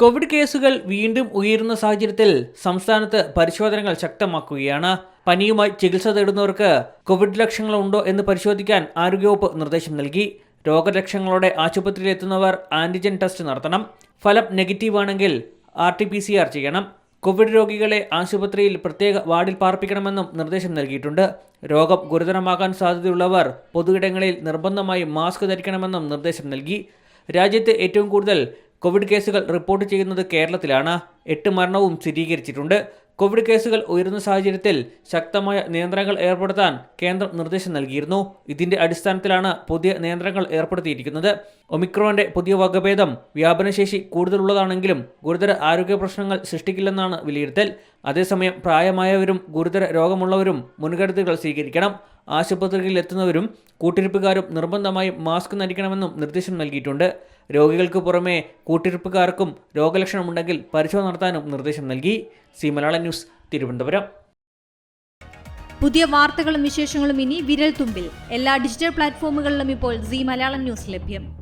Covid കേസുകൾ വീണ്ടും ഉയരുന്ന സാഹചര്യത്തിൽ സംസ്ഥാനത്ത് പരിശോധനകൾ ശക്തമാക്കുകയാണ്. പനിയുമായി ചികിത്സ തേടുന്നവർക്ക് കോവിഡ് ലക്ഷണങ്ങളുണ്ടോ എന്ന് പരിശോധിക്കാൻ ആരോഗ്യവകുപ്പ് നിർദ്ദേശം നൽകി. രോഗലക്ഷണങ്ങളോടെ ആശുപത്രിയിൽ എത്തുന്നവർ ആന്റിജൻ ടെസ്റ്റ് നടത്തണം. ഫലം നെഗറ്റീവ് ആണെങ്കിൽ R T P C R ചെയ്യണം. കോവിഡ് രോഗികളെ ആശുപത്രിയിൽ പ്രത്യേക വാർഡിൽ പാർപ്പിക്കണമെന്നും നിർദ്ദേശം നൽകിയിട്ടുണ്ട്. രോഗം ഗുരുതരമാകാൻ സാധ്യതയുള്ളവർ പൊതുയിടങ്ങളിൽ നിർബന്ധമായും മാസ്ക് ധരിക്കണമെന്നും നിർദ്ദേശം നൽകി. രാജ്യത്ത് ഏറ്റവും കൂടുതൽ കോവിഡ് കേസുകൾ റിപ്പോർട്ട് ചെയ്യുന്നത് കേരളത്തിലാണ്. എട്ട് മരണവും സ്ഥിരീകരിച്ചിട്ടുണ്ട്. കോവിഡ് കേസുകൾ ഉയരുന്ന സാഹചര്യത്തിൽ ശക്തമായ നിയന്ത്രണങ്ങൾ ഏർപ്പെടുത്താൻ കേന്ദ്രം നിർദ്ദേശം നൽകിയിരുന്നു. ഇതിന്റെ അടിസ്ഥാനത്തിലാണ് പുതിയ നിയന്ത്രണങ്ങൾ ഏർപ്പെടുത്തിയിരിക്കുന്നത്. ഒമിക്രോന്റെ പുതിയ വകഭേദം വ്യാപനശേഷി കൂടുതലുള്ളതാണെങ്കിലും ഗുരുതര ആരോഗ്യ പ്രശ്നങ്ങൾ സൃഷ്ടിക്കില്ലെന്നാണ് വിലയിരുത്തൽ. അതേസമയം പ്രായമായവരും ഗുരുതര രോഗമുള്ളവരും മുൻകരുതലുകൾ സ്വീകരിക്കണം. ആശുപത്രികളിൽ എത്തുന്നവരും കൂട്ടിരിപ്പുകാരും നിർബന്ധമായും മാസ്ക് ധരിക്കണമെന്നും നിർദ്ദേശം നൽകിയിട്ടുണ്ട്. രോഗികൾക്ക് പുറമെ കൂട്ടിരിപ്പുകാർക്കും രോഗലക്ഷണമുണ്ടെങ്കിൽ പരിശോധന നടത്താനും നിർദ്ദേശം നൽകി. സി മലയാള ന്യൂസ് തിരുവനന്തപുരം. പുതിയ വാർത്തകളും വിശേഷങ്ങളും ഇനി വിരൽ തുമ്പിൽ എല്ലാ ഡിജിറ്റൽ പ്ലാറ്റ്ഫോമുകളിലും ഇപ്പോൾ സി മലയാളം ന്യൂസ് ലഭ്യം.